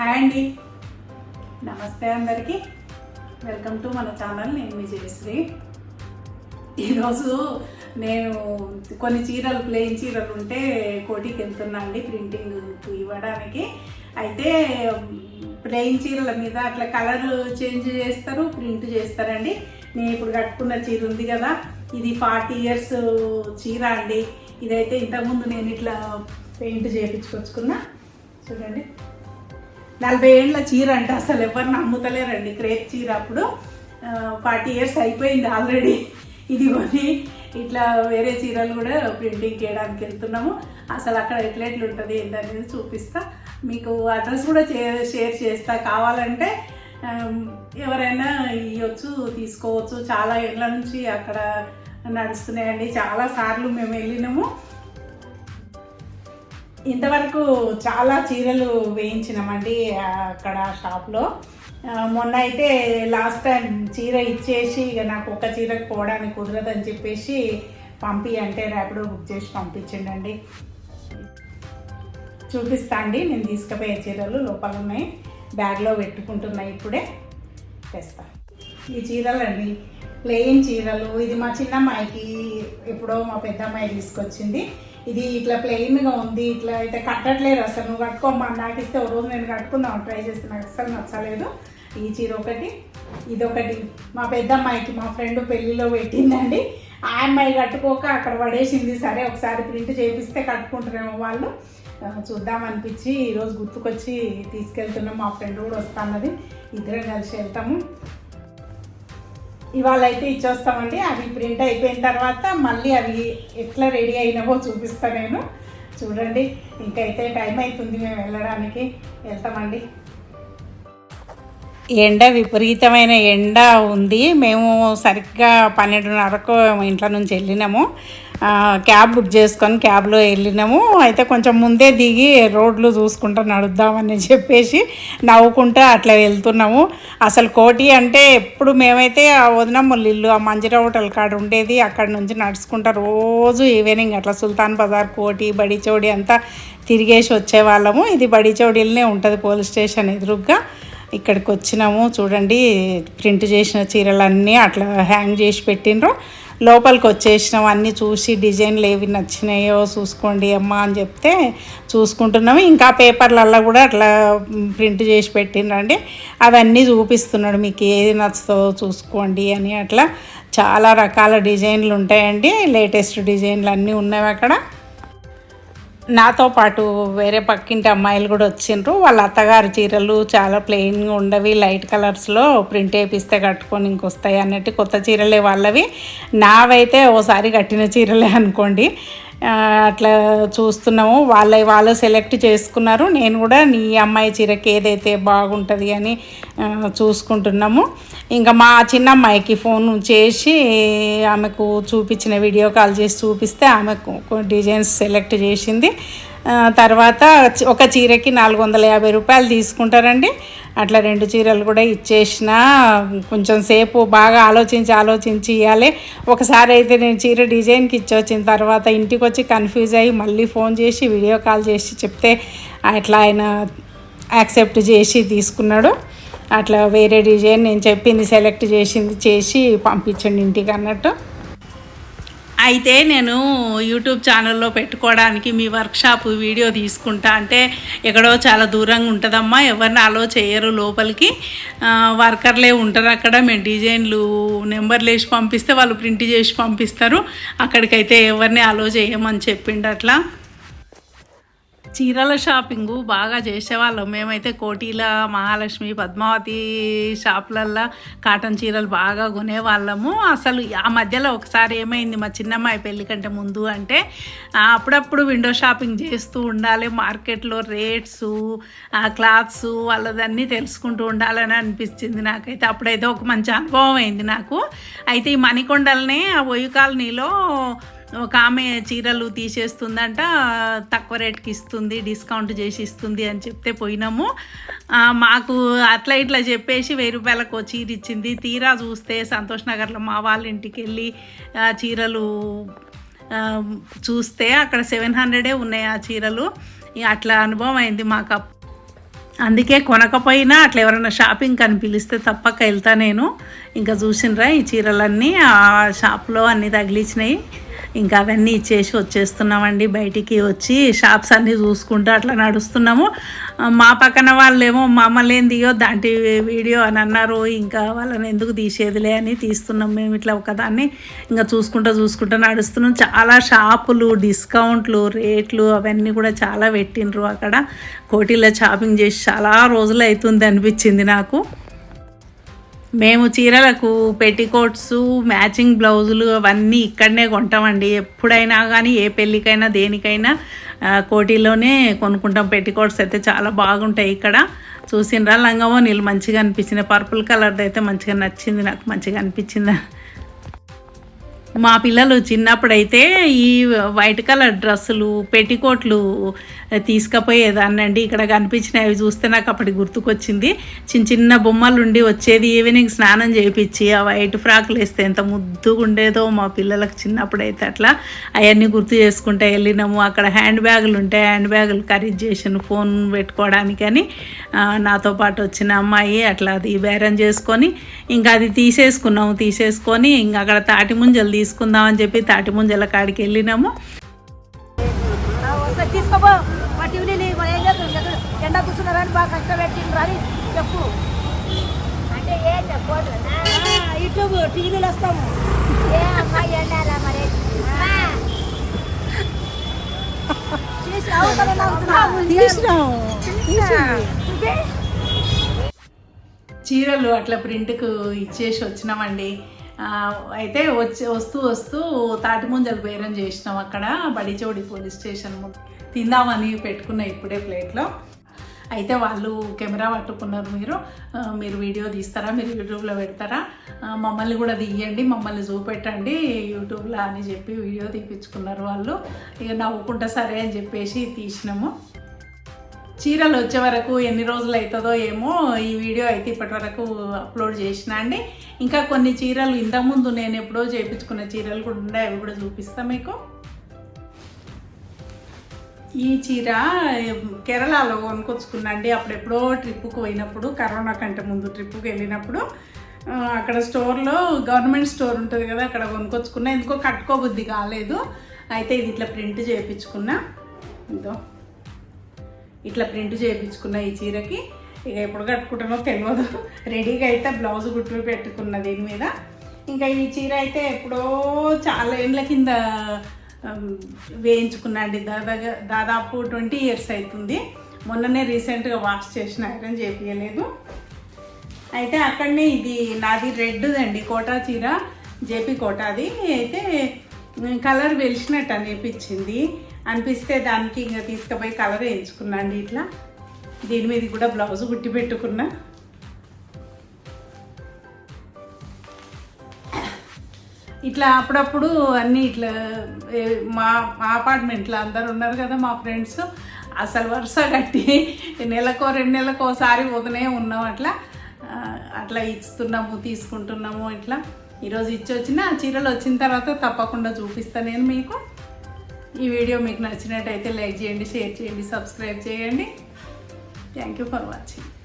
Hi అండి. నమస్తే అందరికీ. వెల్కమ్ టు మన ఛానల్. నేను మీ జయశ్రీ. ఈరోజు నేను కొన్ని చీరలు ప్లెయిన్ చీరలు ఉంటే కోటికి వెళ్తున్నా అండి ప్రింటింగ్ ఇవ్వడానికి. అయితే ప్లెయిన్ చీరల మీద అట్లా కలర్ చేంజ్ చేస్తారు ప్రింట్ చేస్తారండి. నేను ఇప్పుడు కట్టుకున్న చీర ఉంది కదా ఇది ఫార్టీ ఇయర్స్ చీర అండి. ఇదైతే ఇంతకుముందు నేను ఇట్లా పెయింట్ చేయించుకొచ్చుకున్నా చూడండి. నలభై ఏళ్ళ చీర అంటే అసలు ఎవరిని అమ్ముతలేరండి క్రేప్ చీర అప్పుడు ఫార్టీ ఇయర్స్ అయిపోయింది ఆల్రెడీ. ఇది కొని ఇట్లా వేరే చీరలు కూడా ప్రింటింగ్ చేయడానికి వెళ్తున్నాము. అసలు అక్కడ ఎట్లా ఎట్లా ఉంటుంది ఏంటనేది చూపిస్తా. మీకు అడ్రస్ కూడా చే- షేర్ చేస్తా. కావాలంటే ఎవరైనా ఇవ్వచ్చు తీసుకోవచ్చు. చాలా ఏళ్ళ నుంచి అక్కడ నడుస్తున్నాయండి. చాలా సార్లు మేము వెళ్ళినాము. ఇంతవరకు చాలా చీరలు వేయించినామండి అక్కడ షాప్లో. మొన్న అయితే లాస్ట్ టైం చీర ఇచ్చేసి ఇక నాకు ఒక చీరకు పోవడానికి కుదరదని చెప్పేసి పంపి అంటే ర్యాపిడో బుక్ చేసి పంపించండి చూపిస్తా అండి నేను తీసుకుపోయే చీరలు లోపల ఉన్నాయి. బ్యాగ్లో పెట్టుకుంటున్నాయి ఇప్పుడే. తెస్తా. ఈ చీరలు అండి ప్లెయిన్ చీరలు. ఇది మా చిన్నమ్మాయికి ఎప్పుడో మా పెద్దమ్మాయి తీసుకొచ్చింది. ఇది ఇట్లా ప్లెయిన్గా ఉంది ఇట్లా అయితే కట్టట్లేదు అసలు. నువ్వు కట్టుకోమ్మా నాకు ఇస్తే ఒక రోజు నేను కట్టుకుందాం? ట్రై చేస్తే నాకు అసలు నచ్చలేదు. ఈ చీర ఒకటి ఇదొకటి. మా పెద్ద అమ్మాయికి మా ఫ్రెండ్ పెళ్ళిలో పెట్టిందండి. ఆ అమ్మాయి కట్టుకోక అక్కడ పడేసింది. సరే ఒకసారి ప్రింట్ చేపిస్తే కట్టుకుంటారేమో వాళ్ళు. చూద్దాం అనిపించి ఈరోజు గుర్తుకొచ్చి తీసుకెళ్తున్నాం. మా ఫ్రెండ్ కూడా వస్తున్నది. ఇద్దరం కలిసి వెళ్తాము. ఇవాళ అయితే ఇచ్చేస్తామండి. అవి ప్రింట్ అయిపోయిన తర్వాత మళ్ళీ అవి ఎట్లా రెడీ అయినవో చూపిస్తా నేను. చూడండి. ఇంకైతే టైం అవుతుంది మేము వెళ్ళడానికి. వెళ్తామండి. ఎండ విపరీతమైన ఎండ ఉంది. మేము సరిగ్గా పన్నెండున్నరకు ఇంట్లో నుంచి వెళ్ళినాము. క్యాబ్ బుక్ చేసుకొని క్యాబ్లో వెళ్ళినాము. అయితే కొంచెం ముందే దిగి రోడ్లు చూసుకుంటూ నడుద్దామని చెప్పేసి నవ్వుకుంటూ అట్లా వెళ్తున్నాము. అసలు కోటి అంటే ఎప్పుడు మేమైతే ఆ వదినమ్మల ఇల్లు ఆ మంజిరా హోటల్ కాడ ఉండేది అక్కడ నుంచి నడుచుకుంటా రోజు ఈవినింగ్ అట్లా సుల్తాన్ బజార్ కోటి బడిచౌడి అంతా తిరిగేసి వచ్చేవాళ్ళము. ఇది బడిచౌడిలోనే ఉంటుంది పోలీస్ స్టేషన్ ఎదురుగ్గా. ఇక్కడికి వచ్చినాము. చూడండి ప్రింట్ చేసిన చీరలన్నీ అట్లా హ్యాంగ్ చేసి పెట్టిండ్రు. లోపలికి వచ్చేసినాం. అన్నీ చూసి డిజైన్లు ఏవి నచ్చినాయో చూసుకోండి అమ్మా అని చెప్తే చూసుకుంటున్నాము. ఇంకా పేపర్లల్లో కూడా అట్లా ప్రింట్ చేసి పెట్టిండ్రండి. అవన్నీ చూపిస్తున్నాడు. మీకు ఏది నచ్చుతుందో చూసుకోండి అని అట్లా. చాలా రకాల డిజైన్లు ఉంటాయండి. లేటెస్ట్ డిజైన్లు అన్నీ ఉన్నాయి అక్కడ. నాతో పాటు వేరే పక్కింటి అమ్మాయిలు కూడా వచ్చిండ్రు. వాళ్ళ అత్తగారి చీరలు చాలా ప్లెయిన్గా ఉండవి లైట్ కలర్స్లో ప్రింట్ వేపిస్తే కట్టుకొని ఇంకొస్తాయి అన్నట్టు కొత్త చీరలే వాళ్ళవి. నావైతే ఓసారి కట్టిన చీరలే అనుకోండి. అట్లా చూస్తున్నాము. వాళ్ళ వాళ్ళు సెలెక్ట్ చేసుకున్నారు. నేను కూడా నీ అమ్మాయి చీరకి ఏదైతే బాగుంటుంది అని చూసుకుంటున్నాము. ఇంకా మా చిన్న అమ్మాయికి ఫోన్ చేసి ఆమెకు చూపించిన వీడియో కాల్ చేసి చూపిస్తే ఆమెకు కొన్ని డిజైన్స్ సెలెక్ట్ చేసింది. తర్వాత ఒక చీరకి నాలుగు వందల యాభై రూపాయలు తీసుకుంటారండి. అట్లా రెండు చీరలు కూడా ఇచ్చేసిన కొంచెం సేపు బాగా ఆలోచించి ఆలోచించి ఇవ్వాలి ఒకసారి అయితే నేను చీర డిజైన్కి ఇచ్చొచ్చిన తర్వాత ఇంటికి వచ్చి కన్ఫ్యూజ్ అయ్యి మళ్ళీ ఫోన్ చేసి వీడియో కాల్ చేసి చెప్తే అట్లా ఆయన యాక్సెప్ట్ చేసి తీసుకున్నాడు. అట్లా వేరే డిజైన్ నేను చెప్పింది సెలెక్ట్ చేసింది చేసి పంపించండి ఇంటికి అన్నట్టు. అయితే నేను యూట్యూబ్ ఛానల్లో పెట్టుకోవడానికి మీ వర్క్షాప్ వీడియో తీసుకుంటా. అంటే ఎక్కడో చాలా దూరంగా ఉంటుందమ్మా ఎవరిని అలో చేయరు లోపలికి. వర్కర్లే ఉంటారు అక్కడ మేము డిజైన్లు నెంబర్లు వేసి పంపిస్తే వాళ్ళు ప్రింట్ చేసి పంపిస్తారు. అక్కడికైతే ఎవరిని అలో చేయమని చెప్పిండు అట్లా. చీరల షాపింగు బాగా చేసేవాళ్ళం. మేమైతే కోటీల మహాలక్ష్మి పద్మావతి షాపులల్లో కాటన్ చీరలు బాగా కొనేవాళ్ళము. అసలు ఆ మధ్యలో ఒకసారి ఏమైంది మా చిన్నమ్మాయి పెళ్ళి కంటే ముందు అంటే అప్పుడప్పుడు విండో షాపింగ్ చేస్తూ ఉండాలి. మార్కెట్లో రేట్స్ ఆ క్లాత్స్ వాళ్ళదన్నీ తెలుసుకుంటూ ఉండాలని అనిపించింది నాకైతే. అప్పుడైతే ఒక మంచి అనుభవం అయింది నాకు. అయితే ఈ మణికొండలనే ఆ ఒయ్యి కాలనీలో ఒక ఆమె చీరలు తీసేస్తుందంట తక్కువ రేట్కి ఇస్తుంది డిస్కౌంట్ చేసి ఇస్తుంది అని చెప్తే పోయినాము. మాకు అట్లా ఇట్లా చెప్పేసి వెయ్యి రూపాయలకు చీర ఇచ్చింది. తీరా చూస్తే సంతోష్ నగర్లో మా వాళ్ళ ఇంటికి వెళ్ళి చీరలు చూస్తే అక్కడ సెవెన్ హండ్రెడే ఉన్నాయి ఆ చీరలు. అట్లా అనుభవం అయింది మాకు. అందుకే కొనకపోయినా అట్లా ఎవరైనా షాపింగ్ అని పిలిస్తే తప్పక వెళ్తా నేను. ఇంకా చూసినరా ఈ చీరలన్నీ? ఆ షాప్లో అన్నీ తగిలించినాయి ఇంకా అవన్నీ ఇచ్చేసి వచ్చేస్తున్నామండి. బయటికి వచ్చి షాప్స్ అన్నీ చూసుకుంటూ అట్లా నడుస్తున్నాము. మా పక్కన వాళ్ళేమో మమ్మల్ని ఏం దిగో దాంటి వీడియో అని అన్నారు. ఇంకా వాళ్ళని ఎందుకు తీసేదిలే అని తీస్తున్నాం మేము ఇట్లా ఒకదాన్ని. ఇంకా చూసుకుంటూ చూసుకుంటూ నడుస్తున్నాం. చాలా షాపులు డిస్కౌంట్లు రేట్లు అవన్నీ కూడా చాలా పెట్టిండ్రు అక్కడ. కోటిలో షాపింగ్ చేసి చాలా రోజులు అవుతుంది అనిపించింది నాకు. మేము చీరలకు పెట్టికోట్స్ మ్యాచింగ్ బ్లౌజులు అవన్నీ ఇక్కడనే కొంటామండి. ఎప్పుడైనా కానీ ఏ పెళ్ళికైనా దేనికైనా కోటిలోనే కొనుక్కుంటాం. పెట్టికోట్స్ అయితే చాలా బాగుంటాయి ఇక్కడ. చూసినరా లంగమో నీళ్ళు మంచిగా అనిపించింది. పర్పుల్ కలర్ది అయితే మంచిగా నచ్చింది నాకు. మంచిగా అనిపించింది. మా పిల్లలు చిన్నప్పుడైతే ఈ వైట్ కలర్ డ్రెస్సులు పెట్టికోట్లు తీసుకుపోయేదాన్నండి. ఇక్కడ కనిపించినవి అవి చూస్తే నాకు అప్పటి గుర్తుకొచ్చింది. చిన్న చిన్న బొమ్మలు ఉండి వచ్చేది. ఈవినింగ్ స్నానం చేయించి ఆ వైట్ ఫ్రాక్లు వేస్తే ఎంత ముద్దుగా ఉండేదో మా పిల్లలకు చిన్నప్పుడైతే అట్లా. అవన్నీ గుర్తు చేసుకుంటే వెళ్ళినాము. అక్కడ హ్యాండ్ బ్యాగులు ఉంటాయి. హ్యాండ్ బ్యాగులు ఖరీదు చేసాను ఫోన్ పెట్టుకోవడానికి అని నాతో పాటు వచ్చిన అమ్మాయి అట్లా అది బేరం చేసుకొని ఇంకా అది తీసేసుకున్నాము. తీసేసుకొని ఇంకా అక్కడ తాటి ముంజలు తీసుకుందామని చెప్పి తాటి ముంజల కాడికి వెళ్ళినాము. తీసుకోబో తీసుకోపో మా టీవీలు ఏం చేస్తుంది కూర్చున్నారని బాగా కష్టపెట్టిండ్రు అని చెప్పు. అంటే ఏం చెప్పోదు యూట్యూబ్ టీవీలు వస్తాము ఏ అమ్మాయి ఎండాలా మరి. చీరలు అట్లా ప్రింట్కు ఇచ్చేసి వచ్చినామండి. ఆ, అయితే వచ్చి వస్తూ వస్తూ తాటి ముంజలు బేరం చేసినాం అక్కడ. బడిచోడి పోలీస్ స్టేషన్ ముందు తిందామని పెట్టుకున్న ఇప్పుడే ప్లేట్లో. అయితే వాళ్ళు కెమెరా పట్టుకున్నారు మీరు మీరు వీడియో తీస్తారా మీరు యూట్యూబ్లో పెడతారా? మమ్మల్ని కూడా తీయండి మమ్మల్ని చూపెట్టండి యూట్యూబ్లో అని చెప్పి వీడియో తీపించుకున్నారు వాళ్ళు. ఇక నవ్వుకుంటా సరే అని చెప్పేసి తీసినాము. చీరలు వచ్చే వరకు ఎన్ని రోజులు అవుతుందో ఏమో ఈ వీడియో అయితే ఇప్పటి వరకు అప్లోడ్ చేసిన అండి. ఇంకా కొన్ని చీరలు ఇంతకుముందు నేను ఎప్పుడో చేయించుకున్న చీరలు కూడా ఉన్నాయి అవి కూడా చూపిస్తాను మీకు. ఈ చీర కేరళలో కొనుకొచ్చుకున్నాండి అండి అప్పుడు ట్రిప్పుకు పోయినప్పుడు కరోనా కంటే ముందు ట్రిప్పుకి వెళ్ళినప్పుడు అక్కడ స్టోర్లో గవర్నమెంట్ స్టోర్ ఉంటుంది కదా అక్కడ కొనుకొచ్చుకున్నా ఎందుకో కట్టుకోబుద్ధి కాలేదు. అయితే ఇది ఇట్లా ప్రింట్ చేయించుకున్నా. ఇదో ఇట్లా ప్రింట్ చేయించుకున్న ఈ చీరకి. ఇక ఎప్పుడు కట్టుకుంటానో తెలియదు రెడీగా అయితే బ్లౌజ్ కుట్టి పెట్టుకున్న దీని మీద. ఇంకా ఈ చీర అయితే ఎప్పుడో చాలా ఏళ్ళ కింద వేయించుకున్నాండి. అండి దాదాగా దాదాపు ట్వంటీ ఇయర్స్ అవుతుంది. మొన్ననే రీసెంట్గా వాష్ చేసిన ఐరన్ చేపించలేదు అయితే అక్కడనే ఇది నాది రెడ్దండి కోటా చీర జేపీ కోటాది అయితే కలర్ వెలిసినట్టు అనిపించింది. అనిపిస్తే దానికి ఇంకా తీసుకుపోయి కలర్ వేయించుకున్నాండి ఇట్లా. దీని మీద కూడా బ్లౌజ్ కుట్టి పెట్టుకున్నా. ఇట్లా అప్పుడప్పుడు అన్నీ ఇట్లా మా మా అపార్ట్మెంట్లో అందరు ఉన్నారు కదా మా ఫ్రెండ్స్ అసలు వరుస కట్టి నెలకో రెండు నెలలకు ఒకసారి పోతూనే ఉన్నాం అట్లా. అట్లా ఇస్తున్నాము తీసుకుంటున్నాము ఇట్లా. ఈరోజు ఇచ్చి వచ్చిన చీరలు వచ్చిన తర్వాత తప్పకుండా చూపిస్తాను నేను మీకు. ఈ వీడియో మీకు నచ్చినట్టయితే లైక్ చేయండి షేర్ చేయండి సబ్స్క్రైబ్ చేయండి. Thank you for watching